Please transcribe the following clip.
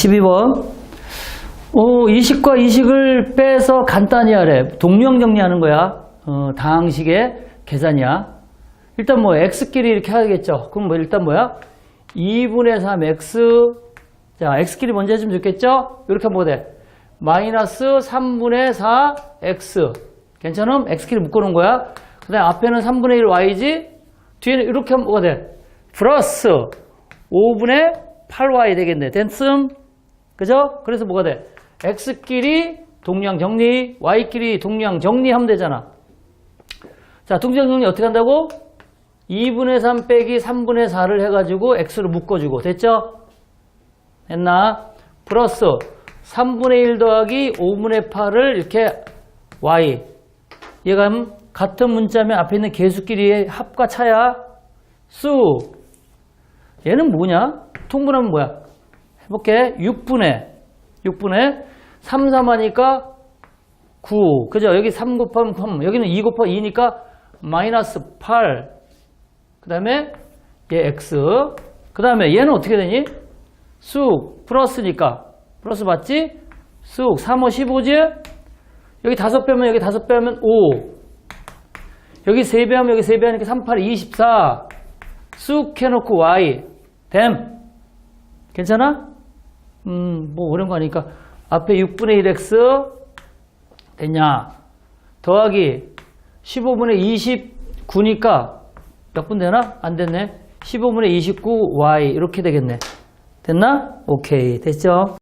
12번. 어, 이식과 이식을 빼서 간단히 하래. 동명 정리하는 거야. 어, 다항식의 계산이야. 일단 뭐 x끼리 이렇게 하겠죠. 그럼 뭐 일단 뭐야? 2분의 3x 자, x끼리 먼저 해주면 좋겠죠? 이렇게 하면 뭐 돼? 마이너스 3분의 4x 괜찮음? x끼리 묶어놓은 거야. 그 다음에 앞에는 3분의 1 y지 뒤에는 이렇게 하면 뭐가 돼? 플러스 5분의 8y 되겠네. 됐음? 그죠? 그래서 뭐가 돼? x끼리 동량 정리, y끼리 동량 정리하면 되잖아. 자, 동량 정리 어떻게 한다고? 2분의 3 빼기 3분의 4를 해가지고 x로 묶어주고. 됐죠? 됐나? 플러스 3분의 1 더하기 5분의 8을 이렇게 y. 얘가 같은 문자면 앞에 있는 개수끼리의 합과 차야. 수. 얘는 뭐냐? 통분하면 뭐야? 해볼게. 6분의 6분의 3, 3 하니까 9. 그죠? 여기 3 곱하면 3. 여기는 2 곱하면 2니까 마이너스 8. 그 다음에 얘 x. 그 다음에 얘는 어떻게 되니? 쑥. 플러스니까. 플러스 맞지? 쑥. 3, 5, 15지? 여기 5 빼면 여기 5 빼면 5. 여기 3배 하면 여기 3배 하니까 3, 8, 24. 쑥 해놓고 y. 됨. 괜찮아? 음, 뭐 어려운 거 아니까. 앞에 6분의 1x 됐냐? 더하기 15분의 29니까 몇 분 되나? 안 됐네. 15분의 29y 이렇게 되겠네. 됐나? 오케이. 됐죠?